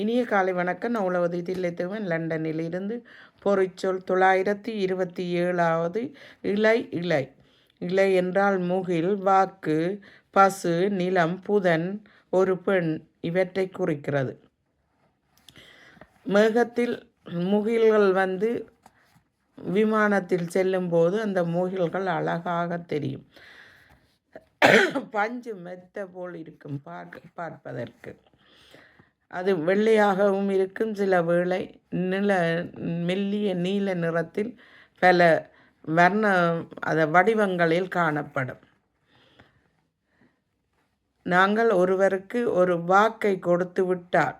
இனிய காலை வணக்கம். நான் உழவதி தில்லைத்தவன். லண்டனில் இருந்து பொறிச்சொல் தொள்ளாயிரத்தி இருபத்தி ஏழாவது இலை இலை. இலை என்றால் முகில் வாக்கு பசு நிலம் புதன் ஒரு பெண் இவற்றை குறிக்கிறது. மேகத்தில் முகில்கள் வந்து விமானத்தில் செல்லும்போது அந்த முகில்கள் அழகாக தெரியும். பஞ்சு மெத்த போல் இருக்கும் பார்க்க பார்ப்பதற்கு. அது வெள்ளையாகவும் இருக்கும். சில வேளை நில மெல்லிய நீல நிறத்தில் பல வர்ண அத வடிவங்களில் காணப்படும். நாங்கள் ஒருவருக்கு ஒரு வாக்கை கொடுத்து விட்டால்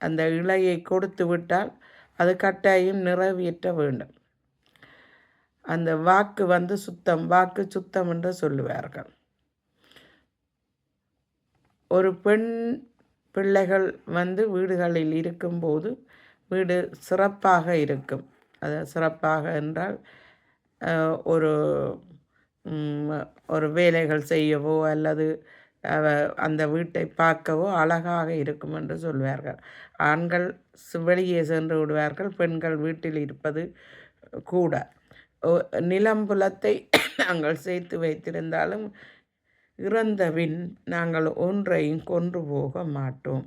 அந்த இலையை கொடுத்து விட்டால் அது கட்டாயம் நிறைவேற்ற வேண்டும். அந்த வாக்கு வந்து சுத்தம் வாக்கு சுத்தம் என்று சொல்லுவார்கள். ஒரு பெண் பிள்ளைகள் வந்து வீடுகளில் இருக்கும்போது வீடு சிறப்பாக இருக்கும். அது சிறப்பாக என்றால் ஒரு ஒரு வேலைகள் செய்யவோ அல்லது அந்த வீட்டை பார்க்கவோ அழகாக இருக்கும் என்று சொல்வார்கள். ஆண்கள் வெளியே சென்று விடுவார்கள் பெண்கள் வீட்டில் இருப்பது கூட. நிலம்புலத்தை நாங்கள் சேர்த்து வைத்திருந்தாலும் இறந்தபின் நாங்கள் ஒன்றையும் கொன்று போக மாட்டோம்.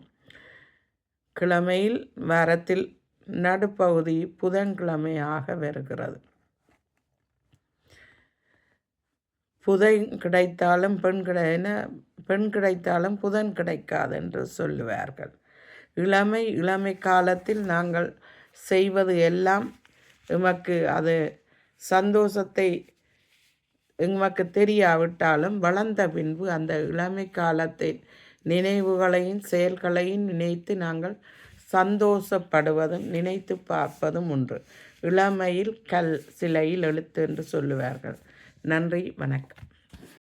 கிழமையில் வாரத்தில் நடுப்பகுதி புதன்கிழமையாக வருகிறது. புதன் கிடைத்தாலும் பெண் கிடைன பெண் கிடைத்தாலும் புதன் கிடைக்காது என்று சொல்லுவார்கள். இளமை இளமை காலத்தில் நாங்கள் செய்வது எல்லாம் எமக்கு அது சந்தோஷத்தை எங்களுக்கு தெரியாவிட்டாலும் வளர்ந்த பின்பு அந்த இளமை காலத்தை நினைவுகளையும் செயல்களையும் நினைத்து நாங்கள் சந்தோஷப்படுவதும் நினைத்து பார்ப்பதும் ஒன்று. இளமையில் கல் சிலையில் எழுத்து என்று சொல்லுவார்கள். நன்றி வணக்கம்.